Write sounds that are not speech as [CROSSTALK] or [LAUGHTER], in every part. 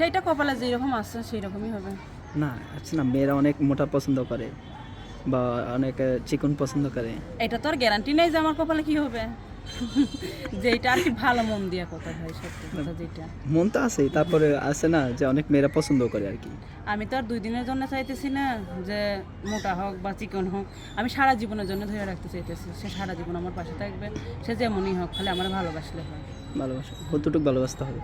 সেইটা কপালে যেরকম আছে সেই রকমই হবে। না আচ্ছা না মেয়েরা অনেক মোটা পছন্দ করে বা অনেক চিকন পছন্দ করে। এটা তো আর গ্যারান্টি নেই যে আমার কপালে কি হবে। [LAUGHS] যেটা আর কি ভালো মন দিয়া কথা ভাই সত্যি কথা যেটা মন তো আছেই তারপরে আছে না যে অনেক মেয়েরা পছন্দ করে আর কি। আমি তো আর দুই দিনের জন্য চাইতেছি না যে মোটা হোক বা চিকন হোক আমি সারা জীবনের জন্য ধরে রাখতে চাইতেছি। সে সারা জীবন আমার পাশে থাকবে সে যেমনই হোক খালি আমার ভালোবাসলে হয়। ভালোবাসা কতটুকু ভালোবাসতে হবে?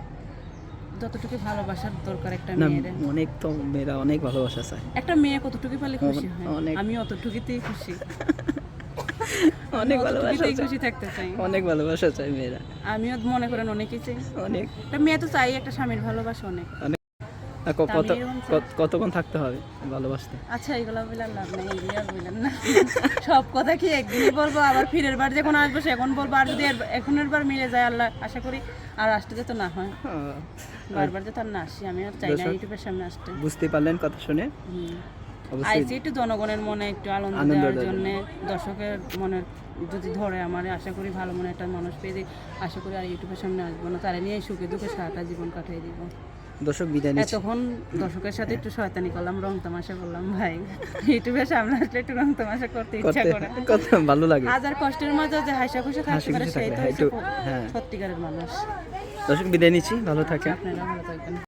যতটুকু ভালোবাসার দরকার একটা মেয়ের। অনেক তো মেয়েরা অনেক ভালোবাসা চায়। একটা মেয়ে কতটুকু পেলে খুশি হয়? অনেক- আমি অতটুকুতেই খুশি। [LAUGHS] অনেক ভালোবাসা খুশি থাকতে চাই। অনেক ভালোবাসা চাই মেয়েরা। আমিও মনে করেন অনেকেই চাই। অনেক। একটা মেয়ে তো চাই একটা স্বামীর ভালোবাসা অনেক কত কতক্ষণ থাকতে হবে ভালোবাসতে? আচ্ছা এগুলো বললাম লাভ নেই এগুলো আর বললেন না। সব কথা কি একদিনই বলব? আবার ফিরের বার যখন আসব সেখন বলব আর যদি এখনের বার মিলে যায় আল্লাহ আশা করি আর আসতে যেতে না হয়। হ্যাঁ, বারবার যেতে আর না আসি আমি আর চাই না ইউটিউবের সামনে আসতে। বুঝতে পারলেন কথা শুনে? আইসি একটু জনগণের মনে একটু আনন্দ দেওয়ার জন্য দর্শকের মনে যদি ধরে আমার আশা করি ভালো মনে একটা মানুষ পেয়ে দিই আশা করি আর ইউটিউবের সামনে আসব না তারা নিয়ে সুখে দুঃখে সারাটা জীবন কাটিয়ে দিব। দর্শক বিদায় নিচ্ছি। এতক্ষণ দর্শকের সাথে একটু শয়তানি করলাম রং তামাশা করলাম ভাই। ইউটিউবে সামনে আসলে একটু রং তামাশা করতে ইচ্ছা করে। কত ভালো লাগে। হাজার কষ্টের মাঝে যে হাসা খুশি থাকতে পারে সেই তো হ্যাঁ। সত্যিকারের মানুষ। দর্শক বিদায় নিচ্ছি ভালো থাকেন। আপনারা ভালো থাকবেন।